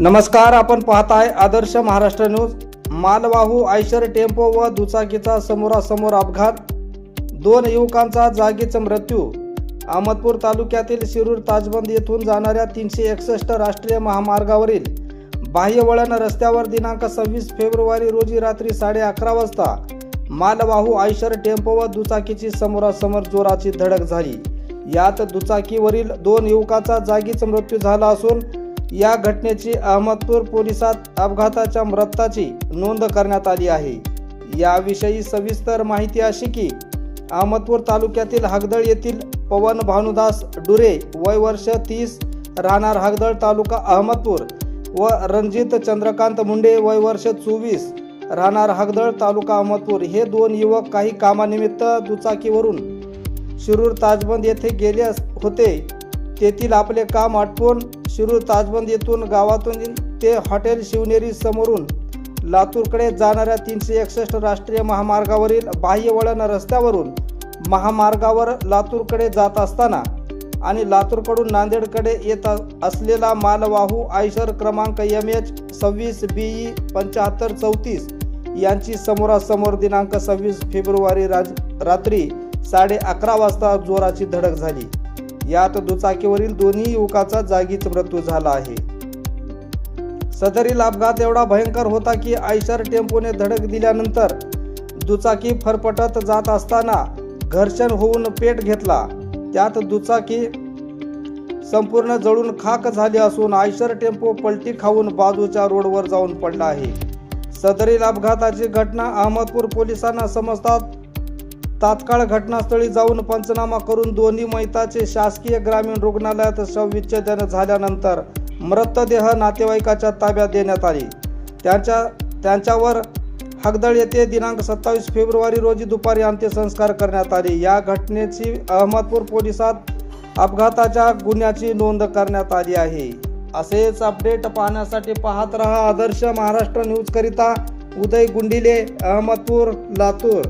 नमस्कार आपण पाहताय आदर्श महाराष्ट्र न्यूज. मालवाहू आयशर टेम्पो व दुचाकीचा समोरासमोर अपघात. दोन युवकांचा जागीच मृत्यू. अहमदपूर तालुक्यातील शिरूर ताजबंद येथून जाणाऱ्या तीनशे एकसष्ट राष्ट्रीय महामार्गावरील बाह्यवळण रस्त्यावर दिनांक सव्वीस फेब्रुवारी रोजी रात्री साडे अकरा वाजता मालवाहू आयशर टेम्पो व दुचाकीची समोरासमोर जोराची धडक झाली. यात दुचाकीवरील दोन युवकाचा जागीच मृत्यू झाला असून या घटनेची अहमदपूर पोलिसात अपघाताच्या मृताची नोंद करण्यात आली आहे. याविषयी सविस्तर माहिती अशी की अहमदपूर तालुक्यातील हागदळ येथील पवन भानुदास डुरे वय वर्ष तीस राहणार हागदळ तालुका अहमदपूर व रणजित चंद्रकांत मुंडे वय वर्ष चोवीस राहणार हागदळ तालुका अहमदपूर. हे दोन युवक काही कामानिमित्त दुचाकीवरून शिरूर ताजबंद येथे गेले होते. तेथील आपले काम आटपून शिरूर ताजबंद येथून गावातून ते हॉटेल शिवनेरी समोरून लातूरकडे जाणाऱ्या तीनशे एकसष्ट राष्ट्रीय महामार्गावरील बाह्यवळण रस्त्यावरून महामार्गावर लातूरकडे जात असताना आणि लातूरकडून नांदेडकडे येत असलेला मालवाहू आयशर क्रमांक एम एच सव्वीस बी ई पंच्याहत्तर चौतीस यांची समोरासमोर दिनांक सव्वीस फेब्रुवारी राज रात्री साडे अकरा वाजता जोराची धडक झाली. यात दुचाकीवरील दोन्ही युवकाचा जागीच मृत्यू झाला आहे. सदरील अपघात एवढा भयंकर होता की आयशर टेम्पोने धडक दिल्यानंतर दुचाकी फरफटत जात असताना घर्षण होऊन पेट घेतला. त्यात दुचाकी संपूर्ण जळून खाक झाली असून आयशर टेम्पो पलटी खाऊन बाजूच्या रोडवर जाऊन पडला आहे. सदरील अपघाताची घटना अहमदपूर पोलिसांना समजतात तात्काळ घटनास्थळी जाऊन पंचनामा करून दोन्ही मैताचे शासकीय ग्रामीण रुग्णालयात शवविच्छेदन झाल्यानंतर मृतदेह नातेवाईकाच्या ताब्यात देण्यात आली. त्यांच्या त्यांच्यावर हगदळ येथे दिनांक सत्तावीस फेब्रुवारी रोजी दुपारी अंत्यसंस्कार करण्यात आले. या घटनेची अहमदपूर पोलिसात अपघाताच्या गुन्ह्याची नोंद करण्यात आली आहे. असेच अपडेट पाहण्यासाठी पाहत रहा आदर्श महाराष्ट्र न्यूजकरिता उदय गुंडिले अहमदपूर लातूर.